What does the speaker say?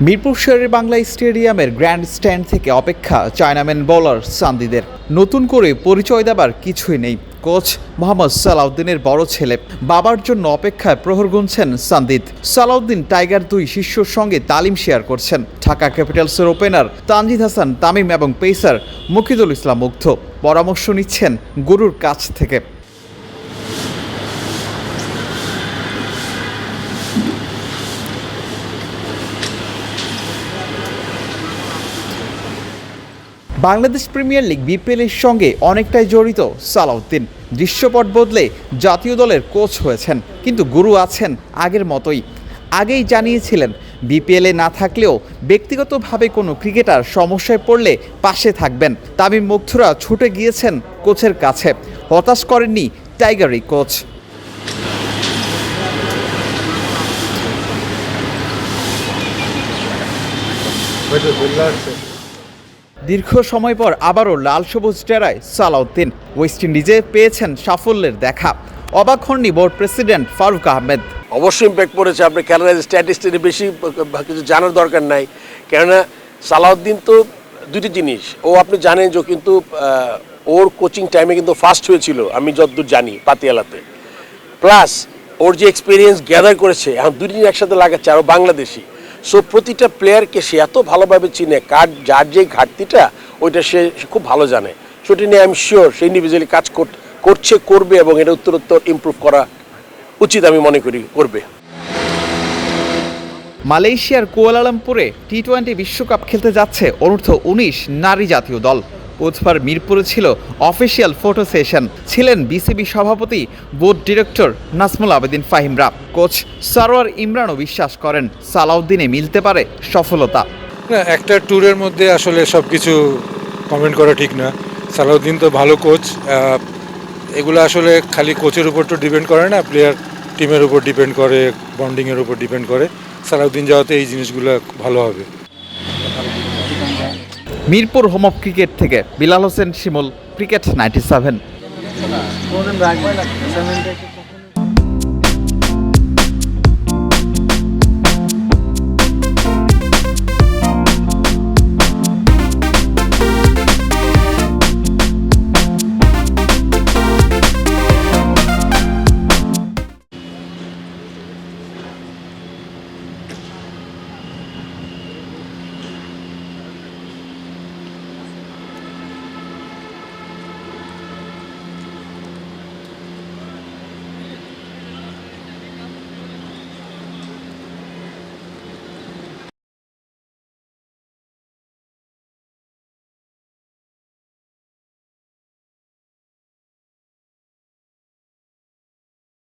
মিরপুর শেরের বাংলা স্টেডিয়ামের grand stand থেকে অপেক্ষা চায়নাম্যান বোলার সান্দিদের। নতুন করে পরিচয় দেবার কিছুই নেই। কোচ মোহাম্মদ সালাউদ্দিনের বড় ছেলে। বাবার জন্য অপেক্ষায় প্রহর গুনছেন সান্দিদ। সালাউদ্দিন টাইগার দুই শিষ্যর সঙ্গে তালিম শেয়ার করছেন। ঢাকা ক্যাপিটালসের ওপেনার তানজিদ হাসান, তামিম এবং পেসার মুকিদুল ইসলাম মুগ্ধ। পরামর্শ নিচ্ছেন গুরুর কাছ থেকে। বাংলাদেশ প্রিমিয়ার লিগ বিপিএলের সঙ্গে অনেকটাই জড়িত সালাউদ্দিন। দৃশ্যপট বদলে জাতীয় দলের কোচ হয়েছেন, কিন্তু গুরু আছেন আগের মতোই। আগেই জানিয়েছিলেন, বিপিএলে না থাকলেও ব্যক্তিগতভাবে কোনো ক্রিকেটার সমস্যায় পড়লে পাশে থাকবেন। তামিম মুগ্ধরা ছুটে গিয়েছেন কোচের কাছে। হতাশ করেননি টাইগারি কোচ। দীর্ঘ সময় পর আবারও লাল সবুজ ডেরায় সালাউদ্দিন। ওয়েস্ট ইন্ডিজে পেয়েছেন সাফল্যের দেখা। অবাক হননি বোর্ড প্রেসিডেন্ট ফারুক আহমেদ। অবশ্যই ইম্প্যাক্ট পড়েছে আপনি কেননা স্ট্যাটিস্টিক্স বেশি কিছু জানার দরকার নাই। কেননা সালাউদ্দিন তো দুটি জিনিস। ও আপনি জানেন যে কিন্তু ওর কোচিং টাইমে কিন্তু ফার্স্ট হয়েছিল, আমি যতদূর জানি পাতিয়ালাতে। প্লাস ওর যে এক্সপিরিয়েন্স গ্যাদার করেছে, এখন দুটি একসাথে লাগাচ্ছে আরও বাংলাদেশি। সো প্রতিটা প্লেয়ারকে সে এত ভালোভাবে চিনে, কার, যার যে ঘাটতিটা, ওইটা সে খুব ভালো জানে। সেটি নিয়ে আমি শিওর সে ইন্ডিভিজুয়ালি কাজ কর- করছে, করবে এবং এটা উত্তরোত্তর ইম্প্রুভ করা উচিত আমি মনে করি, করবে। মালয়েশিয়ার কুয়ালালামপুরে টি টোয়েন্টি বিশ্বকাপ খেলতে যাচ্ছে অনূর্ধ্ব উনিশ নারী জাতীয় দল। বুধবার মিরপুরে ছিল অফিসিয়াল ফটো সেশন। ছিলেন বিসিবি সভাপতি, বোর্ড ডিরেক্টর নাসমুল আবেদিন ফাহিমরা। কোচ সারোয়ার ইমরানও বিশ্বাস করেন সালাউদ্দিনে মিলতে পারে সফলতা। একটা ট্যুরের মধ্যে আসলে সব কিছু কমেন্ট করা ঠিক না। সালাউদ্দিন তো ভালো কোচ এগুলো আসলে খালি কোচের উপর তো ডিপেন্ড করে না, প্লেয়ার টিমের উপর ডিপেন্ড করে, বন্ডিংয়ের উপর ডিপেন্ড করে। সালাউদ্দিন যাওয়াতে এই জিনিসগুলো ভালো হবে। মিরপুর হোম অফ ক্রিকেট থেকে Bilal Hossain Shimul cricket ninety seven